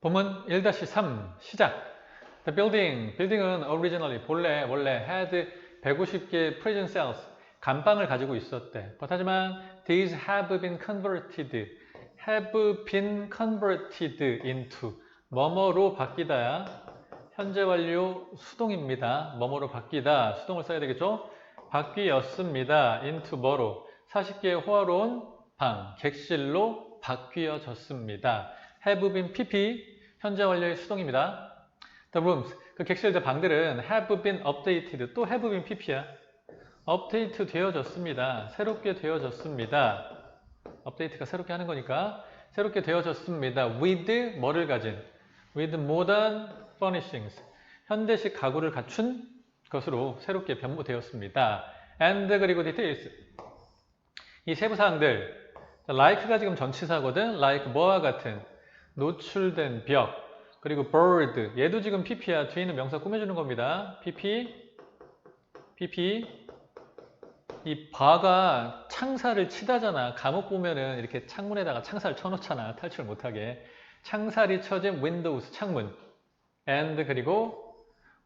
본문 1-3 시작. The building, building은 originally 본래 원래 had 150개 prison cells 감방을 가지고 있었대. but 하지만 these have been converted, have been converted into 뭐뭐로 바뀌다야. 현재 완료 수동입니다. 뭐뭐로 바뀌다 수동을 써야 되겠죠? 바뀌었습니다. into 뭐로 40개의 호화로운 방 객실로 바뀌어졌습니다. Have been pp 현재 완료의 수동입니다. The rooms 그 객실들 방들은 have been updated 또 have been pp야. 업데이트 되어졌습니다. 새롭게 되어졌습니다. 업데이트가 새롭게 하는 거니까 새롭게 되어졌습니다. with 뭐를 가진 with modern furnishings 현대식 가구를 갖춘 것으로 새롭게 변모되었습니다. and 그리고 details 이 세부 사항들 like가 지금 전치사거든. like 뭐와 같은 노출된 벽 그리고 bird 얘도 지금 pp야. 뒤에 있는 명사 꾸며주는 겁니다. pp pp 이 바가 창살을 치다잖아. 감옥 보면은 이렇게 창문에다가 창살 쳐놓잖아. 탈출 못하게. 창살이 쳐진 windows 창문 and 그리고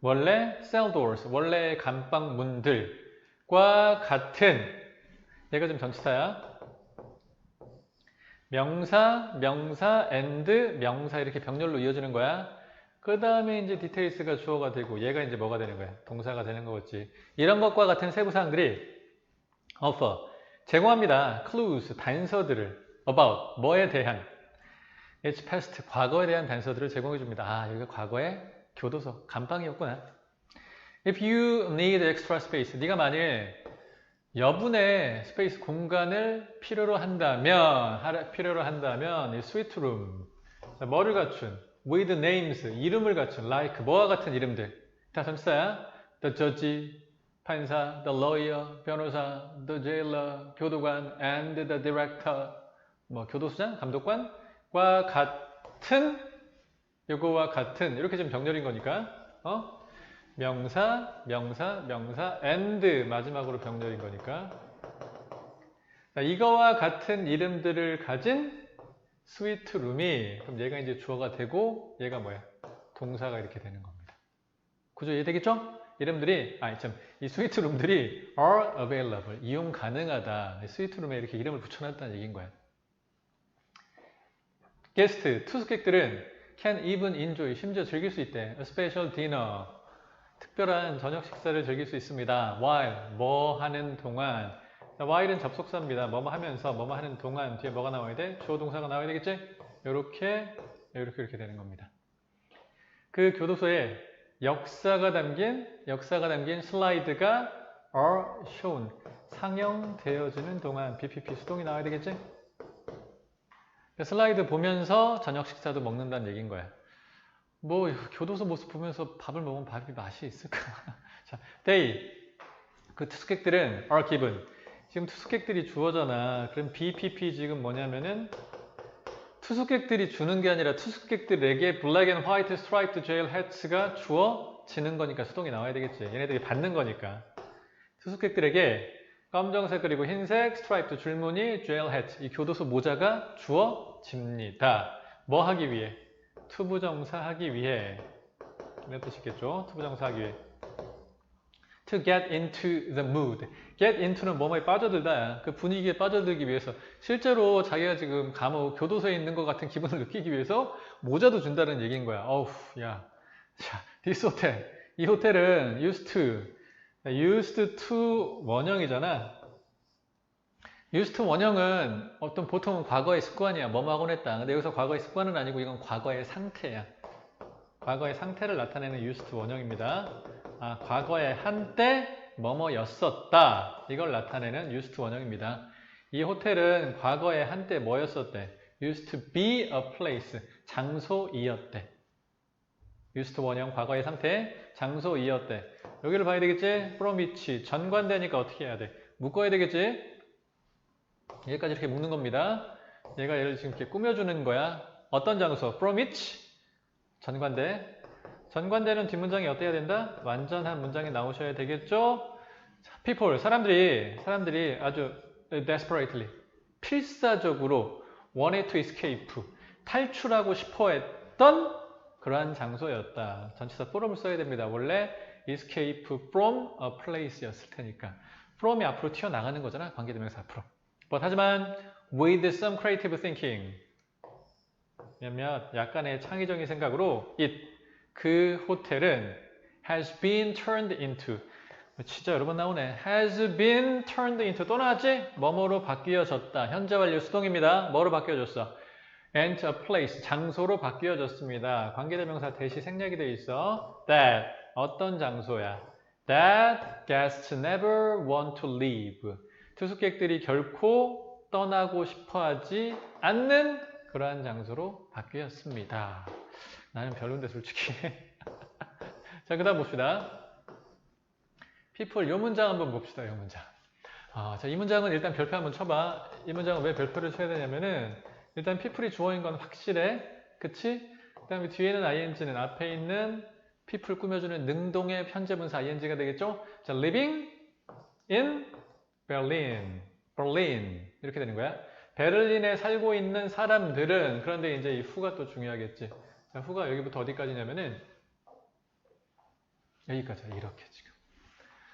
원래 cell doors 원래 감방 문들과 같은 얘가 지금 전치사야. 명사, 명사, and, 명사 이렇게 병렬로 이어지는 거야. 그 다음에 이제 디테일스가 주어가 되고 얘가 이제 뭐가 되는 거야? 동사가 되는 거겠지. 이런 것과 같은 세부사항들이 offer, 제공합니다. clues, 단서들을 about, 뭐에 대한 it's past, 과거에 대한 단서들을 제공해 줍니다. 아, 여기가 과거의 교도소, 감방이었구나. If you need extra space, 네가 만일 여분의 스페이스 공간을 필요로 한다면, 필요로 한다면, 이 스위트 룸, 자, 뭐를 갖춘? with names, 이름을 갖춘, like, 뭐와 같은 이름들. 다 전치사야. the judge, 판사, the lawyer, 변호사, the jailer, 교도관, and the director, 뭐 교도소장, 감독관과 같은 요거와 같은 이렇게 지금 병렬인 거니까 어? 명사, 명사, 명사, and 마지막으로 병렬인 거니까 자, 이거와 같은 이름들을 가진 스위트 룸이 그럼 얘가 이제 주어가 되고 얘가 뭐야? 동사가 이렇게 되는 겁니다. 구조 이해되겠죠? 이름들이 아니 참이 스위트 룸들이 are available 이용 가능하다. 스위트 룸에 이렇게 이름을 붙여놨다는 얘기인 거야. 게스트 투숙객들은 can even enjoy 심지어 즐길 수 있대. A special dinner 특별한 저녁 식사를 즐길 수 있습니다. while 뭐 하는 동안 자, while은 접속사입니다. 뭐뭐 하면서 뭐뭐 하는 동안 뒤에 뭐가 나와야 돼? 주어 동사가 나와야 되겠지? 이렇게 이렇게 이렇게 되는 겁니다. 그 교도소에 역사가 담긴 역사가 담긴 슬라이드가 are shown 상영되어지는 동안 BPP 수동이 나와야 되겠지? 그 슬라이드 보면서 저녁 식사도 먹는다는 얘기인 거야. 뭐 교도소 모습 보면서 밥을 먹으면 밥이 맛이 있을까? 자, they 그 투숙객들은 are given 지금 투숙객들이 주어잖아. 그럼 BPP 지금 뭐냐면은 투숙객들이 주는 게 아니라 투숙객들에게 black and white striped jail hats,가 주어지는 거니까 수동이 나와야 되겠지. 얘네들이 받는 거니까. 투숙객들에게 검정색 그리고 흰색 스트라이프 줄무늬 jail hat 이 교도소 모자가 주어집니다. 뭐 하기 위해? 투부정사 하기 위해. 이런 뜻이겠죠? 투부정사 하기 위해. To get into the mood. Get into는 뭐뭐에 빠져들다. 그 분위기에 빠져들기 위해서 실제로 자기가 지금 감옥 교도소에 있는 것 같은 기분을 느끼기 위해서 모자도 준다는 얘기인 거야. 어우, 야, 자, this hotel. 이 호텔은 used to, used to 원형이잖아. To 원형은 어떤 보통은 과거의 습관이야. 뭐뭐 하곤 했다. 근데 여기서 과거의 습관은 아니고 이건 과거의 상태야. 과거의 상태를 나타내는 to 원형입니다. 아, 과거에 한때 뭐뭐였었다. 이걸 나타내는 to 원형입니다. 이 호텔은 과거에 한때 뭐였었대? used to be a place. 장소이었대. used 원형 과거의 상태 장소이었대. 여기를 봐야 되겠지? from which 전관되니까 어떻게 해야 돼? 묶어야 되겠지? 여기까지 이렇게 묶는 겁니다. 얘가 얘를 지금 이렇게 꾸며주는 거야. 어떤 장소? from which 전관대. 전관대는 뒷문장이 어때야 된다? 완전한 문장이 나오셔야 되겠죠? 자, people, 사람들이, 사람들이 아주 desperately, 필사적으로 wanted to escape, 탈출하고 싶어 했던 했던 그러한 장소였다. 전치사 from을 써야 됩니다. 원래 escape from a place였을 테니까. from이 앞으로 튀어나가는 거잖아. 관계대명사 앞으로. But 하지만 with some creative thinking. 왜냐면 약간의 창의적인 생각으로 it 그 호텔은 has been turned into 진짜 여러 번 나오네. has been turned into 또 나왔지? 뭐뭐로 바뀌어졌다. 현재 완료 수동입니다. 뭐로 바뀌어졌어? and a place 장소로 바뀌어졌습니다. 관계대명사 대시 생략이 돼 있어. that 어떤 장소야? that guests never want to leave. 투숙객들이 결코 떠나고 싶어하지 않는 그러한 장소로 바뀌었습니다. 나는 별론데 솔직히. 자, 그 다음 봅시다. people 요 문장 한번 봅시다. 요 문장. 아, 자, 이 문장은 일단 별표 한번 쳐봐. 이 문장은 왜 별표를 쳐야 되냐면은 일단 people이 주어인 건 확실해. 그치? 그 다음에 뒤에는 ing는 앞에 있는 people 꾸며주는 능동의 현재 분사 ing가 되겠죠? 자, living in Berlin. Berlin. 이렇게 되는 거야. 베를린에 살고 있는 사람들은 그런데 이제 이 후가 또 중요하겠지. 자, 후가 여기부터 어디까지냐면은 여기까지 이렇게 지금.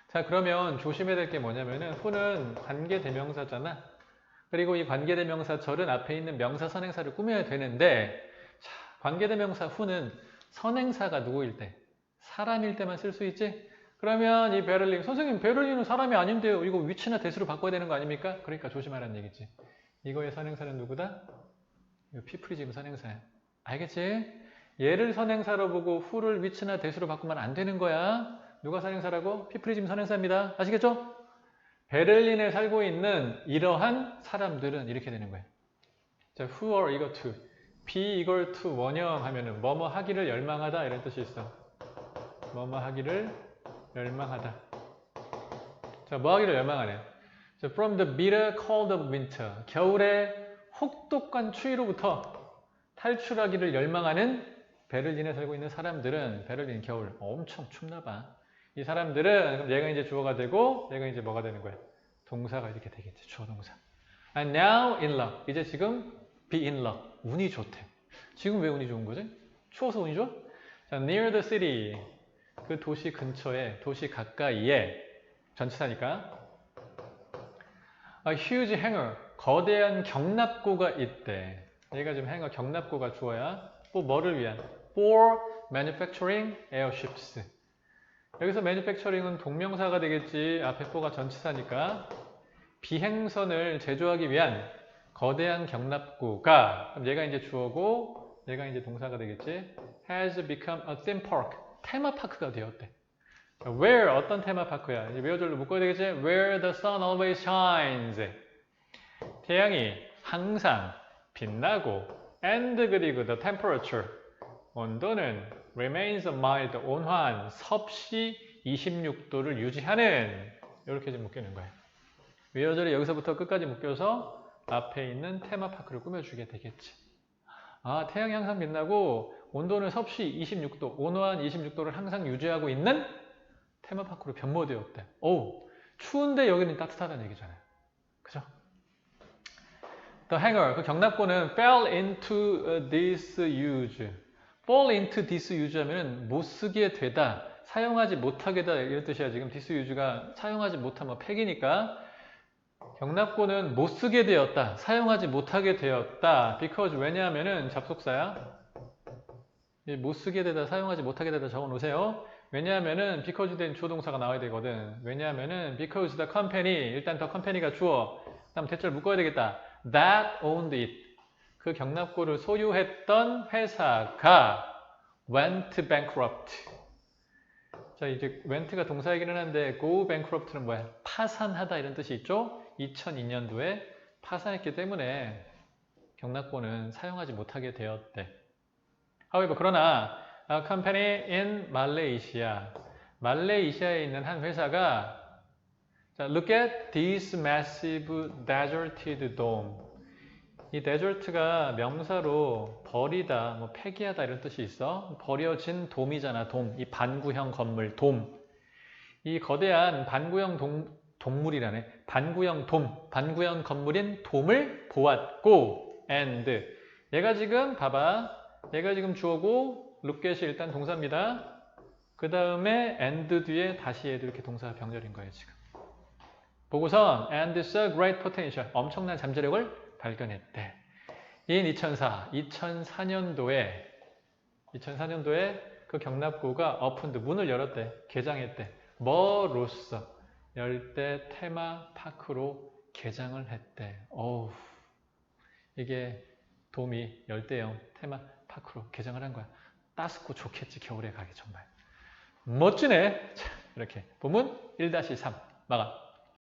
자, 그러면 조심해야 될 게 뭐냐면은 후는 관계 대명사잖아. 그리고 이 관계 대명사 절은 앞에 있는 명사 선행사를 꾸며야 되는데 자, 관계 대명사 후는 선행사가 누구일 때? 사람일 때만 쓸 수 있지? 그러면 이 베를린 선생님 베를린은 사람이 아닌데요. 이거 위치나 대수로 바꿔야 되는 거 아닙니까? 그러니까 조심하라는 얘기지. 이거의 선행사는 누구다? 이거 피플이 지금 선행사야. 알겠지? 얘를 선행사로 보고 후를 위치나 대수로 바꾸면 안 되는 거야. 누가 선행사라고? 지금 선행사입니다. 아시겠죠? 베를린에 살고 있는 이러한 사람들은 이렇게 되는 거예요. 자, who are eager to, be eager to 원형 하면은 뭐뭐 하기를 열망하다 이런 뜻이 있어. 뭐뭐 하기를 열망하다. 자, 뭐 하기를 열망하네. 자, from the bitter cold of winter. 겨울의 혹독한 추위로부터 탈출하기를 열망하는 베를린에 살고 있는 사람들은 베를린 겨울 엄청 춥나 봐. 이 사람들은 그럼 얘가 이제 주어가 되고 얘가 이제 뭐가 되는 거야? 동사가 이렇게 되겠지. 주어 동사. And now in luck. 이제 지금 be in luck. 운이 좋대. 지금 왜 운이 좋은 거지? 추워서 운이 좋아? 자, near the city. 그 도시 근처에, 도시 가까이에 전치사니까 a huge hangar. 거대한 경납고가 있대. 얘가 지금 hangar 경납고가 주어야. 뭐 뭐를 위한? for manufacturing airships. 여기서 manufacturing은 동명사가 되겠지. 앞에 for가 전치사니까. 비행선을 제조하기 위한 거대한 경납고가 그럼 얘가 이제 주어고 얘가 이제 동사가 되겠지. has become a theme park. 테마파크가 되었대. where 어떤 테마파크야? 이제 외어절로 묶어야 되겠지. where the sun always shines. 태양이 항상 빛나고 and 그리고 the temperature 온도는 remains mild 온화한 섭씨 26도를 유지하는 이렇게 좀 묶이는 거예요. 외어절이 여기서부터 끝까지 묶여서 앞에 있는 테마파크를 꾸며주게 되겠지. 아, 태양이 항상 빛나고 온도는 섭씨 26도, 온화한 26도를 항상 유지하고 있는 테마파크로 변모되었대. 오, 추운데 여기는 따뜻하다는 얘기잖아요. 그죠? The hangar, 그 경납고는 fell into disuse. fall into disuse 하면 못 쓰게 되다, 사용하지 못하게 되다 이런 뜻이야. 지금 disuse가 사용하지 뭐 폐기니까 경납고는 못 쓰게 되었다, 사용하지 못하게 되었다. because 왜냐하면은 잡속사야. 못 쓰게 되다, 사용하지 못하게 되다 적어 놓으세요. 왜냐하면은 because 된 주어동사가 나와야 되거든. 왜냐하면은 because the company 일단 the company가 주어. 그다음 대절 묶어야 되겠다. That owned it. 그 경납고를 소유했던 회사가 went bankrupt. 자 이제 went가 동사이기는 한데 go bankrupt는 뭐야? 파산하다 이런 뜻이 있죠? 2002년도에 파산했기 때문에 경납고는 사용하지 못하게 되었대. However, 그러나 a company in Malaysia, 말레이시아에 있는 한 회사가 자, look at this massive deserted dome. 이 desert가 명사로 버리다, 뭐 폐기하다 이런 뜻이 있어. 버려진 돔이잖아, 돔. 이 반구형 건물, 돔. 이 거대한 반구형 동, 동물이라네. 반구형 돔, 반구형 건물인 돔을 보았고, and 얘가 지금 봐봐. 얘가 지금 주어고 lookat이 일단 동사입니다. 그 다음에 and 뒤에 다시 얘도 이렇게 동사 병렬인 거예요 지금. 보고선 and saw great potential 엄청난 잠재력을 발견했대. in 2004 2004년도에 2004년도에 그 경납고가 opened 문을 열었대 개장했대. 뭐로써 열대 테마 파크로 개장을 했대. 어우 이게 도미 열대형 테마 파크로 개장을 한 거야. 따숩고 좋겠지 겨울에 가기 정말. 멋지네. 자, 이렇게 부문 1-3 마감.